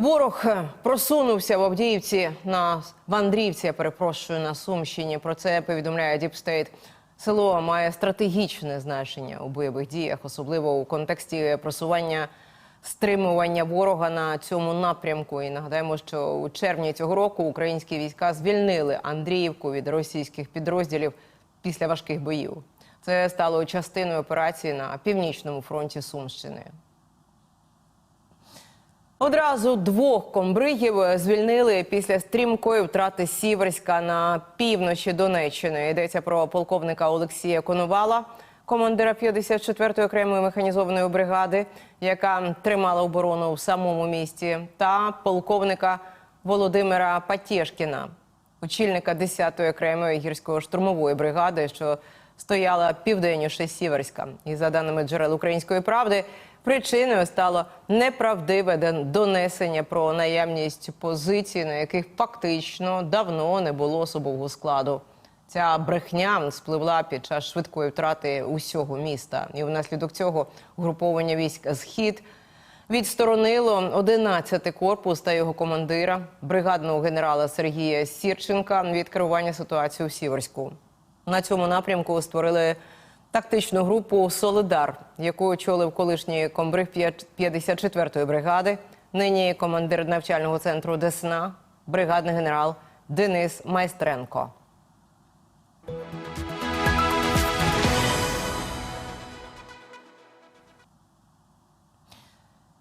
Ворог е, просунувся в Авдіївці на в Андріївці, я перепрошую на Сумщині. Про це повідомляє Діпстейт. Село має стратегічне значення у бойових діях, особливо у контексті просування стримування ворога на цьому напрямку. І нагадаємо, що у червні цього року українські війська звільнили Андріївку від російських підрозділів після важких боїв. Це стало частиною операції на північному фронті Сумщини. Одразу двох комбригів звільнили після стрімкої втрати Сіверська на півночі Донеччини. Йдеться про полковника Олексія Коновала, командира 54-ї окремої механізованої бригади, яка тримала оборону в самому місті, та полковника Володимира Патєшкіна, очільника 10-ї окремої гірсько-штурмової бригади, що стояла південніше Сіверська. І за даними джерел української правди, причиною стало неправдиве дон- донесення про наявність позицій, на яких фактично давно не було особового складу. Ця брехня спливла під час швидкої втрати усього міста, і внаслідок цього угруповання військ Схід відсторонило 11-й корпус та його командира, бригадного генерала Сергія Сірченка від керування ситуацією в Сіверську. На цьому напрямку створили тактичну групу Солидар, яку очолив колишній комбриг 54-ї бригади, нині командир навчального центру Десна, бригадний генерал Денис Майстренко.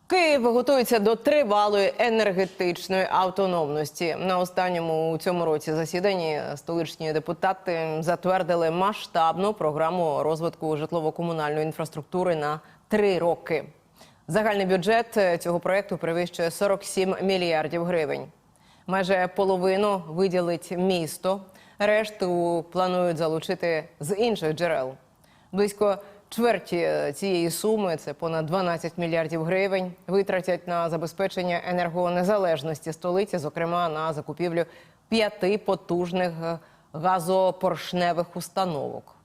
Київ готується до тривалої енергетичної автономності. На останньому у цьому році засіданні столичні депутати затвердили масштабну програму розвитку житлово-комунальної інфраструктури на три роки. Загальний бюджет цього проекту перевищує 47 мільярдів гривень. Майже половину виділить місто, решту планують залучити з інших джерел. Близько чверті цієї суми, це понад 12 мільярдів гривень, витратять на забезпечення енергонезалежності столиці, зокрема на закупівлю п'яти потужних е, газопоршневих установок.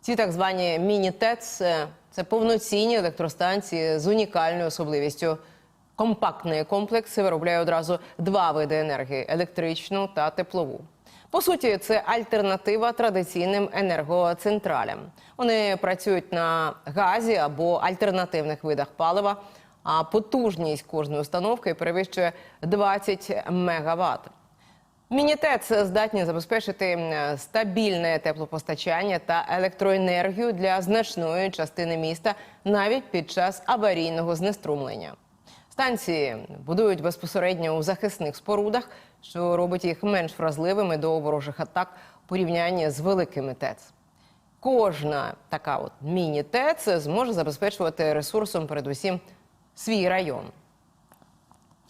Ці так звані міні-ТЕЦ е, – це повноцінні електростанції з унікальною особливістю. Компактний комплекс виробляє одразу два види енергії електричну та теплову. По суті, це альтернатива традиційним енергоцентралям. Вони працюють на газі або альтернативних видах палива, а потужність кожної установки перевищує 20 мегаватт. Мінітец здатні забезпечити стабільне теплопостачання та електроенергію для значної частини міста навіть під час аварійного знеструмлення. Станції будують безпосередньо у захисних спорудах, що робить їх менш вразливими до ворожих атак у порівнянні з великими ТЕЦ. Кожна така от міні-ТЕЦ зможе забезпечувати ресурсом передусім свій район.